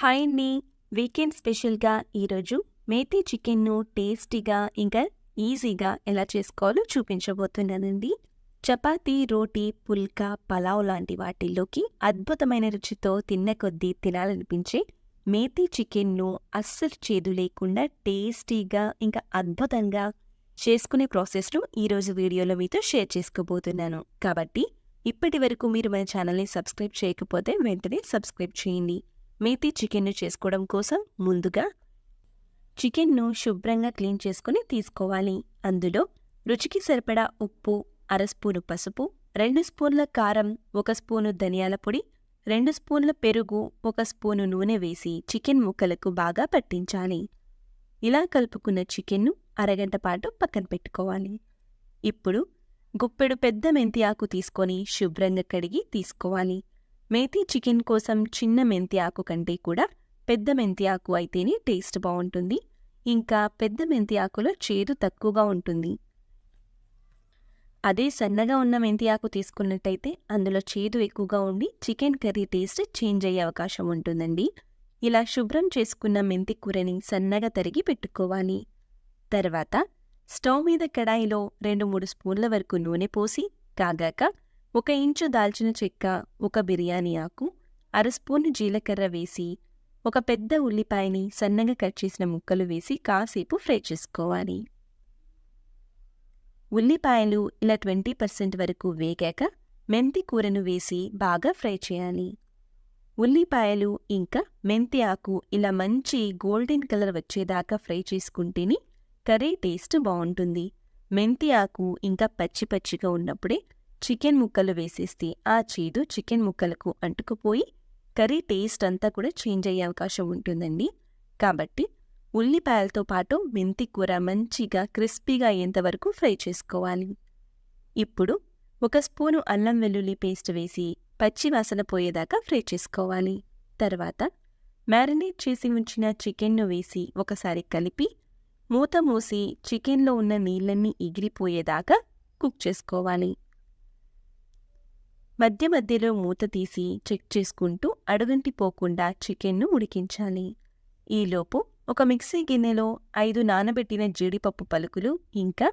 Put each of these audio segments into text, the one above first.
Hi అండి. Weekend స్పెషల్గా ఈరోజు మేతి చికెన్ను టేస్టీగా ఇంకా ఈజీగా ఎలా చేసుకోవాలో చూపించబోతున్నానండి. చపాతీ రోటీ పుల్కా పలావ్ లాంటి వాటిల్లోకి అద్భుతమైన రుచితో తిన్న కొద్దీ తినాలనిపించే మేతి చికెన్ను అస్సలు చేదు లేకుండా టేస్టీగా ఇంకా అద్భుతంగా చేసుకునే ప్రాసెస్ను ఈరోజు వీడియోలో మీతో షేర్ చేసుకోబోతున్నాను. కాబట్టి ఇప్పటి వరకు మీరు మన ఛానల్ని సబ్స్క్రైబ్ చేయకపోతే వెంటనే సబ్స్క్రైబ్ చేయండి. మేతి చికెన్ను చేసుకోవడం కోసం ముందుగా చికెన్ను శుభ్రంగా క్లీన్ చేసుకుని తీసుకోవాలి. అందులో రుచికి సరిపడా ఉప్పు అర స్పూను పసుపు రెండు స్పూన్ల కారం ఒక స్పూను ధనియాల పొడి రెండు స్పూన్ల పెరుగు ఒక స్పూను నూనె వేసి చికెన్ ముక్కలకు బాగా పట్టించాలి. ఇలా కలుపుకున్న చికెన్ను అరగంట పాటు పక్కన పెట్టుకోవాలి. ఇప్పుడు గుప్పెడు పెద్ద మెంతి ఆకు తీసుకొని శుభ్రంగా కడిగి తీసుకోవాలి. మేతి చికెన్ కోసం చిన్న మెంతి ఆకు కంటే కూడా పెద్ద మెంతి ఆకు అయితేనే టేస్ట్ బాగుంటుంది. ఇంకా పెద్ద మెంతి ఆకులో చేదు తక్కువగా ఉంటుంది. అదే సన్నగా ఉన్న మెంతి ఆకు తీసుకున్నట్టయితే అందులో చేదు ఎక్కువగా ఉండి చికెన్ కర్రీ టేస్ట్ చేంజ్ అయ్యే అవకాశం ఉంటుందండి. ఇలా శుభ్రం చేసుకున్న మెంతి కూరని సన్నగా తరిగి పెట్టుకోవాలి. తర్వాత స్టవ్ మీద కడాయిలో రెండు మూడు స్పూన్ల వరకు నూనె పోసి కాగాక ఒక ఇంచు దాల్చిన చెక్క ఒక బిర్యానీ ఆకు అర స్పూన్ జీలకర్ర వేసి ఒక పెద్ద ఉల్లిపాయని సన్నగా కట్ చేసిన ముక్కలు వేసి కాసేపు ఫ్రై చేసుకోవాలి. ఉల్లిపాయలు ఇలా ట్వంటీ పర్సెంట్ వరకు వేగాక మెంతి కూరను వేసి బాగా ఫ్రై చేయాలి. ఉల్లిపాయలు ఇంకా మెంతి ఆకు ఇలా మంచి గోల్డెన్ కలర్ వచ్చేదాకా ఫ్రై చేసుకుంటేనే కర్రీ టేస్ట్ బాగుంటుంది. మెంతి ఆకు ఇంకా పచ్చి పచ్చిగా ఉన్నప్పుడే చికెన్ ముక్కలు వేసేస్తే ఆ చేదు చికెన్ ముక్కలకు అంటుకుపోయి కర్రీ టేస్ట్ అంతా కూడా చేంజ్ అయ్యే అవకాశం ఉంటుందండి. కాబట్టి ఉల్లిపాయలతో పాటు మెంతి కూర మంచిగా క్రిస్పీగా అయ్యేంత వరకు ఫ్రై చేసుకోవాలి. ఇప్పుడు ఒక స్పూను అల్లం వెల్లుల్లి పేస్ట్ వేసి పచ్చి వాసన పోయేదాకా ఫ్రై చేసుకోవాలి. తర్వాత మ్యారినేట్ చేసి ఉంచిన చికెన్ను వేసి ఒకసారి కలిపి మూత మూసి చికెన్లో ఉన్న నీళ్ళన్నీ ఎగిరిపోయేదాకా కుక్ చేసుకోవాలి. మధ్య మధ్యలో మూత తీసి చెక్ చేసుకుంటూ అడుగంటి పోకుండా చికెన్ను ఉడికించాలి. ఈలోపు ఒక మిక్సీ గిన్నెలో ఐదు నానబెట్టిన జీడిపప్పు పలుకులు ఇంకా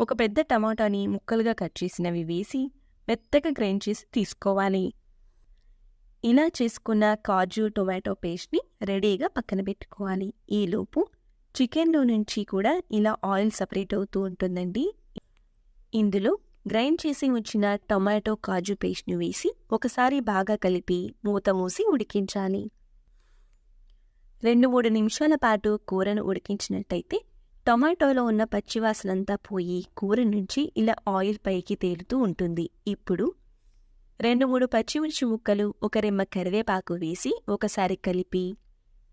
ఒక పెద్ద టమాటాని ముక్కలుగా కట్ చేసినవి వేసి మెత్తగా గ్రైండ్ చేసి తీసుకోవాలి. ఇలా చేసుకున్న కాజు టొమాటో పేస్ట్ని రెడీగా పక్కన పెట్టుకోవాలి. ఈలోపు చికెన్లో నుంచి కూడా ఇలా ఆయిల్ సపరేట్ అవుతూ ఉంటుందండి. ఇందులో గ్రైండ్ చేసి ఉంచిన టొమాటో కాజు పేస్ట్ను వేసి ఒకసారి బాగా కలిపి మూత మూసి ఉడికించాలి. రెండు మూడు నిమిషాల పాటు కూరను ఉడికించినట్టయితే టొమాటోలో ఉన్న పచ్చివాసనంతా పోయి కూర నుంచి ఇలా ఆయిల్ పైకి తేలుతూ ఉంటుంది. ఇప్పుడు రెండు మూడు పచ్చిమిర్చి ముక్కలు ఒక రెమ్మ కరివేపాకు వేసి ఒకసారి కలిపి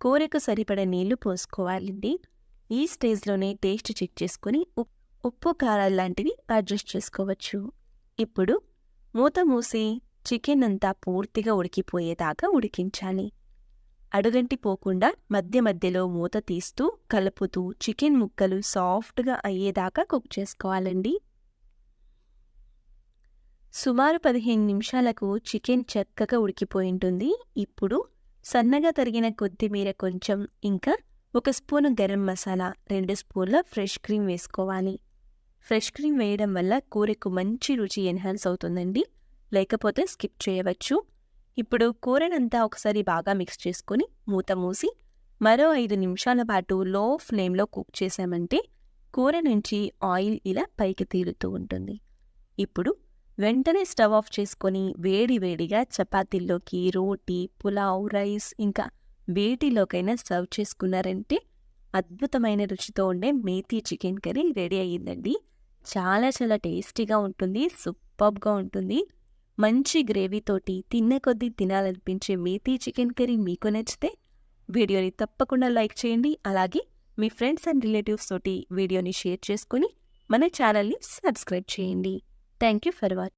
కూరకు సరిపడ నీళ్ళు పోసుకోవాలండి. ఈ స్టేజ్లోనే టేస్ట్ చెక్ చేసుకుని ఉప్పు కారాలు లాంటివి అడ్జస్ట్ చేసుకోవచ్చు. ఇప్పుడు మూత మూసి చికెన్ అంతా పూర్తిగా ఉడికిపోయేదాకా ఉడికించాలి. అడుగంటి పోకుండా మధ్య మధ్యలో మూత తీస్తూ కలుపుతూ చికెన్ ముక్కలు సాఫ్ట్గా అయ్యేదాకా కుక్ చేసుకోవాలండి. సుమారు పదిహేను నిమిషాలకు చికెన్ చక్కగా ఉడికిపోయి ఉంటుంది ఇప్పుడు సన్నగా తరిగిన కొత్తిమీర కొంచెం ఇంకా ఒక స్పూను గరం మసాలా రెండు స్పూన్ల ఫ్రెష్ క్రీమ్ వేసుకోవాలి. ఫ్రెష్ క్రీమ్ వేయడం వల్ల కూరకు మంచి రుచి ఎన్హాన్స్ అవుతుందండి. లేకపోతే స్కిప్ చేయవచ్చు. ఇప్పుడు కూరనంతా ఒకసారి బాగా మిక్స్ చేసుకొని మూత మూసి మరో ఐదు నిమిషాల పాటు లో ఫ్లేమ్లో కుక్ చేసామంటే కూర నుంచి ఆయిల్ ఇలా పైకి తీరుతూ ఉంటుంది. ఇప్పుడు వెంటనే స్టవ్ ఆఫ్ చేసుకొని వేడి వేడిగా చపాతీల్లోకి రోటీ పులావ్ రైస్ ఇంకా వేటిలోకైనా సర్వ్ చేసుకున్నారంటే అద్భుతమైన రుచితో ఉండే మేతి చికెన్ కర్రీ రెడీ అయ్యిందండి. చాలా చాలా టేస్టీగా ఉంటుంది సూపర్గా ఉంటుంది. మంచి గ్రేవీతోటి తిన్న కొద్దీ తినాలనిపించే మేతి చికెన్ కర్రీ మీకు నచ్చితే వీడియోని తప్పకుండా లైక్ చేయండి. అలాగే మీ ఫ్రెండ్స్ అండ్ రిలేటివ్స్ తోటి వీడియోని షేర్ చేసుకుని మన ఛానల్ని సబ్స్క్రైబ్ చేయండి. Thank you for watching